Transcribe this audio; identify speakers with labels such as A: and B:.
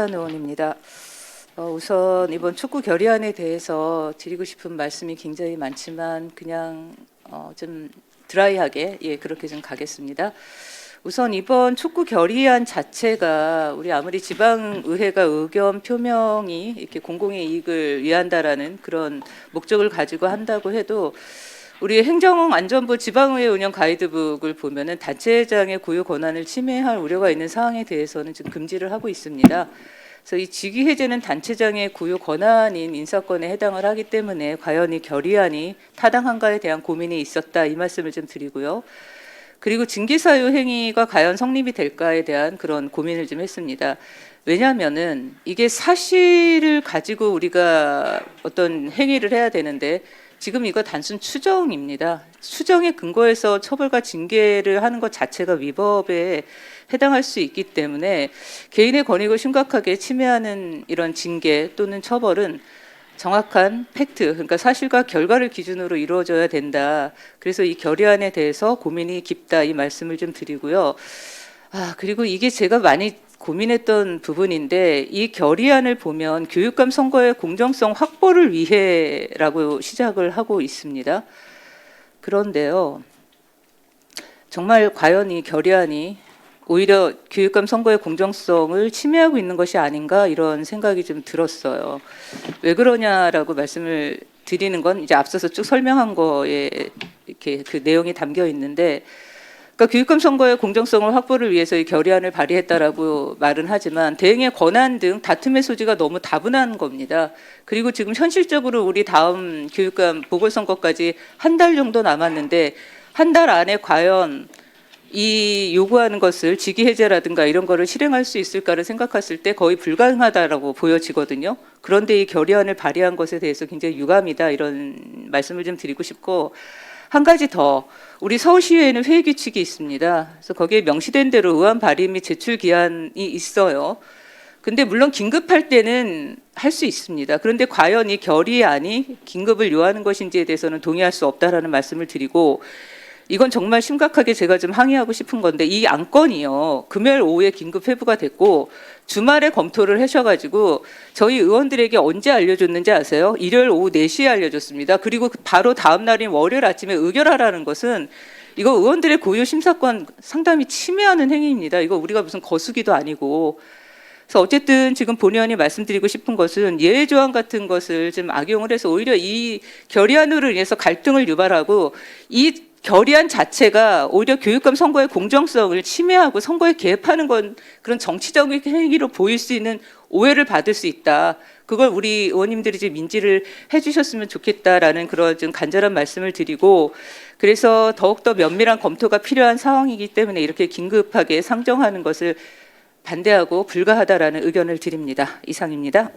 A: 한 의원입니다. 어, 우선 이번 축구 결의안에 대해서 드리고 싶은 말씀이 굉장히 많지만 그냥 어, 좀 드라이하게 예 그렇게 좀 가겠습니다. 우선 이번 축구 결의안 자체가 우리 아무리 지방 의회가 의견 표명이 이렇게 공공의 이익을 위한다라는 그런 목적을 가지고 한다고 해도 우리 행정안전부 지방의회 운영 가이드북을 보면은 단체장의 고유 권한을 침해할 우려가 있는 사항에 대해서는 지금 금지를 하고 있습니다. 그래서 이 직위 해제는 단체장의 고유 권한인 인사권에 해당을 하기 때문에 과연 이 결의안이 타당한가에 대한 고민이 있었다 이 말씀을 좀 드리고요. 그리고 징계 사유 행위가 과연 성립이 될까에 대한 그런 고민을 좀 했습니다. 왜냐하면은 이게 사실을 가지고 우리가 어떤 행위를 해야 되는데 지금 이거 단순 추정입니다. 추정에 근거해서 처벌과 징계를 하는 것 자체가 위법에 해당할 수 있기 때문에 개인의 권익을 심각하게 침해하는 이런 징계 또는 처벌은 정확한 팩트, 그러니까 사실과 결과를 기준으로 이루어져야 된다. 그래서 이 결의안에 대해서 고민이 깊다 이 말씀을 좀 드리고요. 아 그리고 이게 제가 많이 고민했던 부분인데 이 결의안을 보면 교육감 선거의 공정성 확보를 위해라고 시작을 하고 있습니다. 그런데요, 정말 과연 이 결의안이 오히려 교육감 선거의 공정성을 침해하고 있는 것이 아닌가 이런 생각이 좀 들었어요. 왜 그러냐라고 말씀을 드리는 건 이제 앞서서 쭉 설명한 거에 이렇게 그 내용이 담겨 있는데 그러니까 교육감 선거의 공정성을 확보를 위해서 이 결의안을 발의했다라고 말은 하지만 대행의 권한 등 다툼의 소지가 너무 다분한 겁니다. 그리고 지금 현실적으로 우리 다음 교육감 보궐선거까지 한 달 정도 남았는데 한 달 안에 과연 이 요구하는 것을 직위 해제라든가 이런 거를 실행할 수 있을까를 생각했을 때 거의 불가능하다라고 보여지거든요. 그런데 이 결의안을 발의한 것에 대해서 굉장히 유감이다 이런 말씀을 좀 드리고 싶고 한 가지 더 우리 서울시의회에는 회의 규칙이 있습니다. 그래서 거기에 명시된 대로 의안 발의 및 제출 기한이 있어요. 근데 물론 긴급할 때는 할 수 있습니다. 그런데 과연 이 결의안이 긴급을 요하는 것인지에 대해서는 동의할 수 없다라는 말씀을 드리고 이건 정말 심각하게 제가 좀 항의하고 싶은 건데 이 안건이요 금요일 오후에 긴급 회부가 됐고 주말에 검토를 하셔가지고 저희 의원들에게 언제 알려줬는지 아세요? 일요일 오후 4시에 알려줬습니다. 그리고 바로 다음 날인 월요일 아침에 의결하라는 것은 이거 의원들의 고유 심사권 상당히 침해하는 행위입니다. 이거 우리가 무슨 거수기도 아니고 그래서 어쨌든 지금 본 의원이 말씀드리고 싶은 것은 예외 조항 같은 것을 좀 악용을 해서 오히려 이 결의안으로 인해서 갈등을 유발하고 이 결의안 자체가 오히려 교육감 선거의 공정성을 침해하고 선거에 개입하는 건 그런 정치적인 행위로 보일 수 있는 오해를 받을 수 있다. 그걸 우리 의원님들이 좀 인지를 해주셨으면 좋겠다라는 그런 좀 간절한 말씀을 드리고 그래서 더욱더 면밀한 검토가 필요한 상황이기 때문에 이렇게 긴급하게 상정하는 것을 반대하고 불가하다라는 의견을 드립니다. 이상입니다.